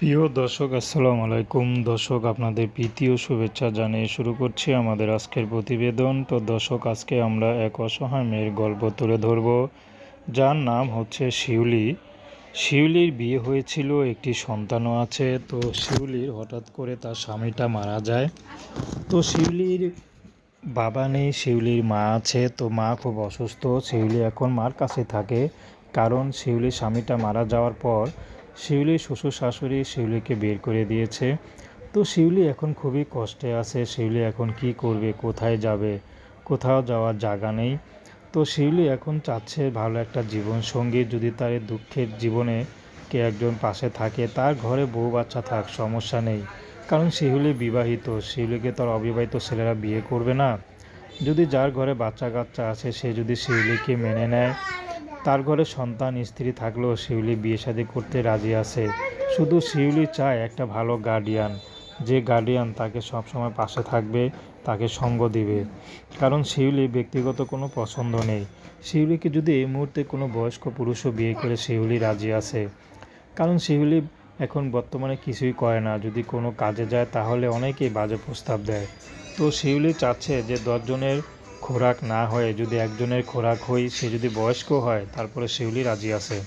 প্রিয় দর্শক, আসসালামু আলাইকুম। দর্শক, আপনাদের প্রীতি ও শুভেচ্ছা জানিয়ে শুরু করছি আমাদের আজকের প্রতিবেদন। তো দর্শক, আজকে আমরা এক অসহায় মেয়ের গল্প তুলে ধরব। যার নাম হচ্ছে শিউলি। শিউলির বিয়ে হয়েছিল, একটি সন্তানও আছে। তো শিউলির হঠাৎ করে তার স্বামীটা মারা যায়। তো শিউলির বাবা নেই, শিউলির মা আছে। তো মা খুব অসুস্থ। শিউলি এখন মার কাছে থাকে। কারণ শিউলির স্বামীটা মারা যাওয়ার পর শিউলির শ্বশুর শাশুড়ি শিউলিকে বের করে দিয়েছে। তো শিউলি এখন খুবই কষ্টে আছে। শিউলি এখন কি করবে? কোথায় যাবে? কোথাও যাওয়ার জায়গা নেই। তো শিউলি এখন চাচ্ছে ভালো একটা জীবন সঙ্গী যদি তার দুঃখের জীবনে কে একজন পাশে থাকে, তার ঘরে বউ বাচ্চা থাক, সমস্যা নেই। কারণ শিউলি বিবাহিত। শিউলিকে তার অবিবাহিত ছেলেরা বিয়ে করবে না। যদি যার ঘরে বাচ্চা কাচ্চা আছে, সে যদি শিউলিকে মেনে নেয় তার ঘরে সন্তান, স্ত্রী থাকলেও শিউলি বিয়ে শাদী করতে রাজি আছে। শুধু শিউলি চায় একটা ভালো গার্ডিয়ান যে গার্ডিয়ান তাকে সবসময় পাশে থাকবে, তাকে সঙ্গ দিবে। কারণ শিউলি ব্যক্তিগত কোনো পছন্দ নেই। শিউলিকে যদি এই মুহূর্তে কোনো বয়স্ক পুরুষও বিয়ে করে শিউলি রাজি আছে। কারণ শিউলি এখন বর্তমানে কিছুই করে না। যদি কোনো কাজে যায় তাহলে অনেকেই বাজে প্রস্তাব দেয়। তো শিউলি চাচ্ছে যে দশজনের খোরাক না হয়ে যদি একজনের খোরাক হই, সে যদি বয়স্ক হয়, তারপরে সেগুলি রাজি আছে।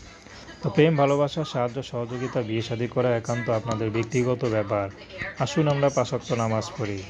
তো প্রেম, ভালোবাসা, সাহায্য, সহযোগিতা বিয়ে শাদী করা একান্ত আপনাদের ব্যক্তিগত ব্যাপার। আসুন আমরা পাশাক্ত নামাজ পড়ি।